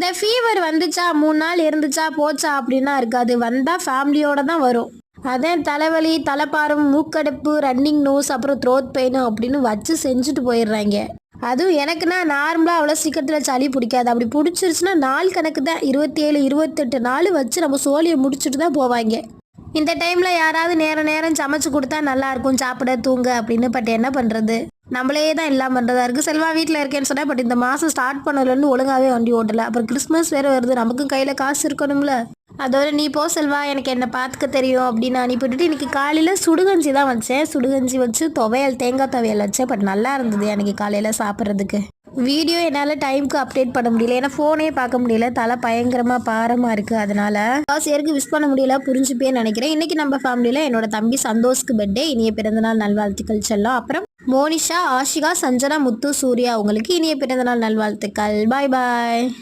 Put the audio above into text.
இந்த ஃபீவர் வந்துச்சா? மூணு நாள் இருந்துச்சா? போச்சா? அப்படின்னா இருக்காது. வந்தால் ஃபேமிலியோட தான் வரும். அதான் தலைவலி தலைப்பாரம் மூக்கடைப்பு ரன்னிங் நோஸ் அப்புறம் த்ரோத் பெயின் அப்படின்னு வச்சு செஞ்சுட்டு போயிடுறாங்க. அதுவும் எனக்குன்னா நார்மலாக அவ்வளோ சீக்கிரத்தில் சளி பிடிக்காது. அப்படி பிடிச்சிருச்சுன்னா நாள் கணக்கு தான். இருபத்தி ஏழு இருபத்தெட்டு நாள் வச்சு நம்ம சோழியை முடிச்சுட்டு தான் போவாங்க. இந்த டைமில் யாராவது நேரம் நேரம் சமைச்சு கொடுத்தா நல்லாயிருக்கும் சாப்பிட தூங்க அப்படின்னு. பட் என்ன பண்ணுறது நம்மளே தான் எல்லாம் பண்ணுறதா இருக்குது செல்வா வீட்டில் இருக்கேன்னு சொன்னால் பட் இந்த மாதம் ஸ்டார்ட் பண்ணலன்னு ஒழுங்காகவே வண்டி ஓட்டலை. அப்புறம் கிறிஸ்மஸ் வேறு வருது. நமக்கும் கையில் காசு இருக்கணும்ல. அதோட நீ போ செல்வா எனக்கு என்ன பார்த்துக்க தெரியும் அப்படின்னு அனுப்பிவிட்டுட்டு இன்றைக்கி காலையில் சுடுகஞ்சி தான் வச்சேன். சுடுகஞ்சி வச்சு துவையல் தேங்காய் துவையல் வச்சேன் பட் நல்லா இருந்தது எனக்கு காலையில் சாப்பிட்றதுக்கு. வீடியோ என்னால் டைமுக்கு அப்டேட் பண்ண முடியல. ஏன்னா ஃபோனே பார்க்க முடியல. தலை பயங்கரமாக பாரமாக இருக்குது அதனால். ஆசிரியருக்கு விஷ் பண்ண முடியல. புரிஞ்சுப்பேன்னு நினைக்கிறேன். இன்றைக்கி நம்ம ஃபேமிலியில் என்னோட தம்பி சந்தோஷ்க்கு பர்த்டே இனிய பிறந்தநாள் நல்வாழ்த்துக்கள் செல்லம். அப்புறம் மோனிஷா ஆஷிகா சஞ்சனா முத்து சூர்யா அவங்களுக்கு இனிய பிறந்தநாள் நல்வாழ்த்துக்கள். பாய் பாய்